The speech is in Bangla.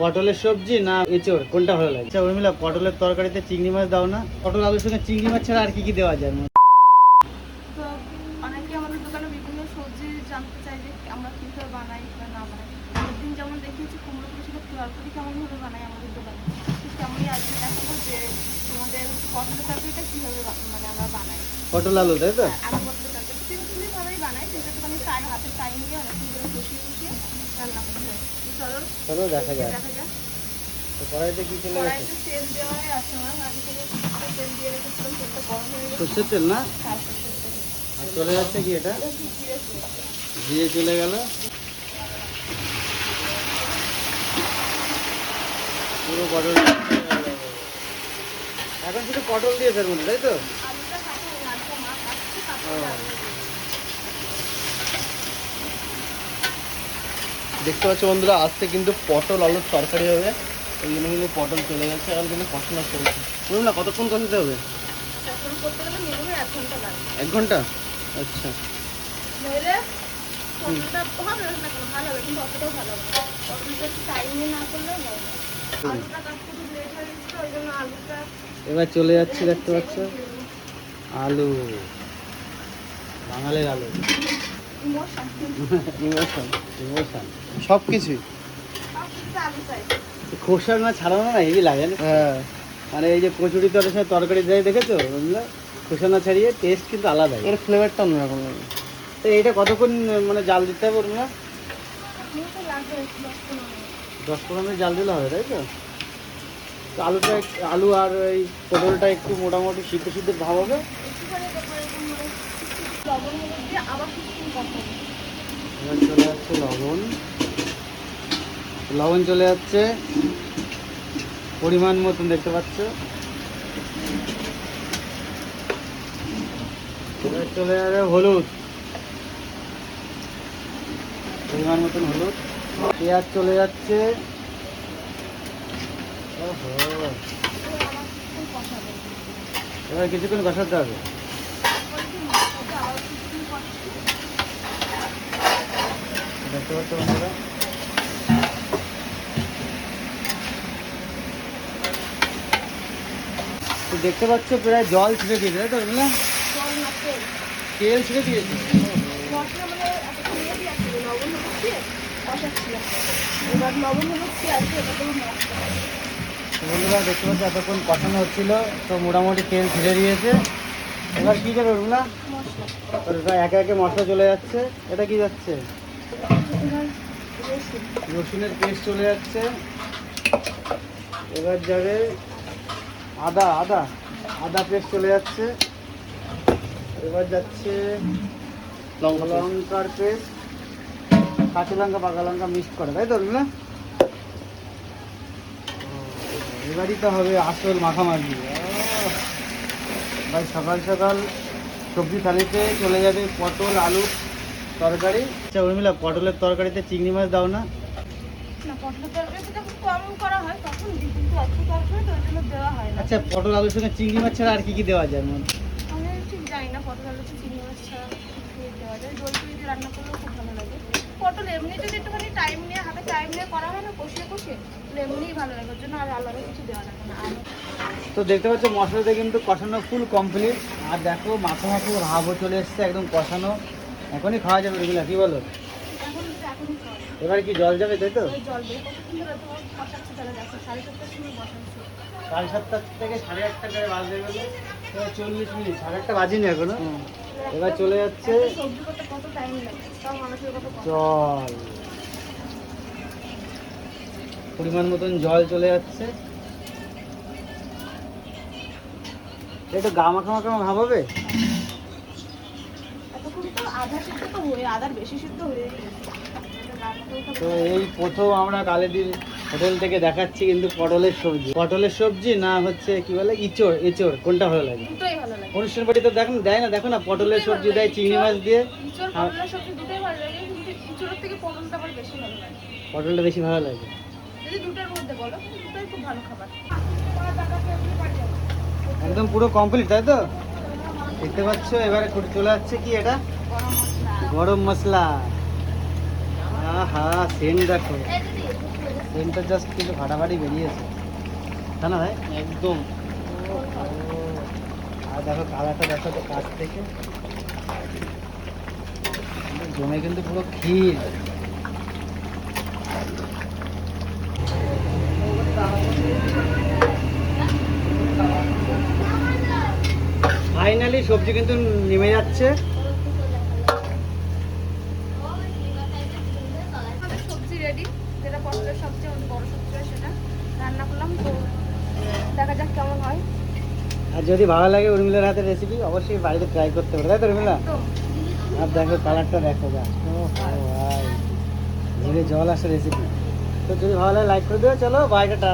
পটলের সবজি না এঁচড়? কোনটা ভালো লাগে? আচ্ছা উর্মিলা পটলের তরকারিতে চিংড়ি মাছ দাও না? পটল আলুর সঙ্গে চিংড়ি মাছ ছাড়া আর কি কি দেওয়া যায়? তো অনেকে আমাদের দোকানে বিভিন্ন সবজি জানতে চাই যে আমরা কীভাবে বানাই বা না বানাই। একদিন যেমন দেখিয়েছি কুমড়ো পুরি সেটা তরকারি কেমনভাবে বানাই আমাদের দোকানে। ঠিক তেমনই আজকে দেখাবো যে তোমাদের পটলের তরকারিটা কীভাবে মানে আমরা বানাই। পটল আলু তাই তো? হ্যাঁ, পটলের তরকারি। বানাই। সেটা একটুখানি টাইম হাতে টাইম নিয়ে ধরে কষিয়ে কষিয়ে রান্না করতে হয়। তো চলো। চলো দেখা যাক। তো কড়াইতে কি চলে গেছে তেল দেওয়াই আছে আমার। আগে থেকে তেল দিয়ে রেখেছিলাম তেলটা গরম হয়ে গেছে। সর্ষের তেল না? দিই। আর চলে যাচ্ছে কি এটা? দিয়ে চলে গেল। পুরো পটল এখন শুধু পটল দিয়ে ফের তাই তো? হয়ে ও। দেখতে পাচ্ছ বন্ধুরা আজকে কিন্তু পটল আলুর তরকারি হবে। ওই জন্য কিন্তু পটল চলে গেছে এখন কিন্তু কষানো চলছে। বলুন না কতক্ষণ কষাতে হবে? এক ঘণ্টা আচ্ছা। এবার চলে যাচ্ছে দেখতে পাচ্ছ? আলু। বাঙালির আলু। ইমোশন। Emotion emotion. সব কিছুই কিছু খোসা না ছাড়ানো না হেভি লাগে না হ্যাঁ। মানে এই যে কচুরি তরের সাথে তরকারি দেয় দেখেছ? বুঝলো খোসা না ছাড়িয়ে টেস্ট কিন্তু আলাদাই এর ফ্লেভারটা অন্যরকম লাগে। তো এইটা কতক্ষণ মানে জাল দিতে হবে ওর না দশ পনেরো মিনিট জাল দিলে হবে তাই তো? তো আলুটা আলু আর এই পটলটা একটু মোটামুটি সিদ্ধ সিদ্ধ ভাব হবে। একটুখানি তারপর এরকম লবণ চলে যাচ্ছে। পরিমাণ মতন দেখতে পাচ্ছ। চলে যাবে হলুদ। পরিমাণ মতন হলুদ। পেঁয়াজ চলে যাচ্ছে। এবার কিছুক্ষণ কষাতে হবে। দেখতে পাচ্ছ বন্ধুরা? তো দেখতে পাচ্ছ প্রায় জল ছিঁড়ে দিয়েছে তাই তো বুঝলে তেল ছিঁড়ে দিয়েছে মানে বন্ধুরা দেখতে পাচ্ছ এতক্ষণ কষানো হচ্ছিল তো মোটামুটি তেল ছিঁড়ে দিয়েছে এবার কী করবে মশলা। একে একে মশলা চলে যাচ্ছে। এটা কি যাচ্ছে? রসুনের পেস্ট চলে যাচ্ছে। এবার যাবে আদা আদা আদা পেস্ট চলে যাচ্ছে। এবার যাচ্ছে লঙ্কা লঙ্কা লঙ্কার পেস্ট কাঁচা লঙ্কা পাকা লঙ্কা মিক্সড করে তাই তো না এবারই তো হবে আসল মাখামাখি! ভাই সকাল সকাল সবজি থালিতে চলে যাবে পটল আলু তরকারি। আচ্ছা উর্মিলা পটলের তরকারিতে চিংড়ি মাছ দাও না। না পটলের তরকারিটা যখন কম করা হয় তখন দিই কিন্তু অত তরকারি তো ওই জন্য দেওয়া হয় না। আচ্ছা পটল আলুর সঙ্গে চিংড়ি মাছ ছাড়া আর কি কি দেওয়া যায় মনে আমি ঠিক জানি না পটল চিংড়ি মাছ ছাড়া দেওয়া যায়। দিয়ে রান্না করলেও খুব ভালো লাগে। পটল এমনি যদি একটুখানি টাইম নিয়ে হাতে টাইম নিয়ে করা হয় না কষিয়ে কষিয়ে তাহলে এমনিই ভালো লাগে। ওর জন্য আর আলাদা কিছু দেওয়া লাগে না। তো দেখতে পাচ্ছ মশলাতে কিন্তু কষানো ফুল কমপ্লিট আর দেখো মাখো মাখো ভাবও চলে এসছে একদম কষানো। এখনই খাওয়া যাবে এগুলো কি বলো? এখন এখনই খাওয়া এবার কি জল যাবে তাই তো? সাড়ে সাতটা থেকে সাড়ে আটটা করে বাজতে গেলে এবার চল্লিশ মিনিট সাড়ে আটটা বাজিনি এখনও? এবার চলে যাচ্ছে সবজি করতে কত টাইম লাগে? তাও মানুষের কত জল। পরিমাণ মতন জল চলে যাচ্ছে। একটু গা মাখা মাখা ভাব হবে এতক্ষণ তো আধা সিদ্ধ তো হয়ে আধার বেশি সিদ্ধ হয়ে গেছে তো এই প্রথম আমরা কালেদির হোটেল থেকে দেখাচ্ছি কিন্তু পটলের সবজি। পটলের সবজি না হচ্ছে কি বলে? ইচড় এচড়। কোনটা ভালো লাগে? অনুষ্ঠান বাড়িতে দেখুন দেয় না? দেখো না পটলের সবজি দেয় চিংড়ি মাছ দিয়ে। পটলটা বেশি ভালো লাগে। একদম পুরো কমপ্লিট তাই তো? দেখতে পাচ্ছ? এবারে চলে যাচ্ছে কি এটা? গরম মশলা। আহা সেন দেখো। সেন্টটা জাস্ট কিন্তু ফাটাফাটি বেরিয়েছে। তাই না ভাই? একদম। আর দেখো কালারটা দেখো তো কাছ থেকে। জমে কিন্তু পুরো ক্ষীর। ফাইনালি সবজি কিন্তু নেমে যাচ্ছে আমাদের সবজি রেডি যেটা পটলের সবচেয়ে আমাদের বড় সবজি সেটা। রান্না করলাম তো দেখা যাক কেমন হয়। আর যদি ভালো লাগে উর্মিলার হাতের রেসিপি অবশ্যই বাড়িতে ট্রাই করতে পারো তাই তো উর্মিলা? আর দেখো কালারটা দেখো ভাই জল আসে রেসিপি তো যদি ভালো লাগে লাইক করে দেবে চলো বাইটা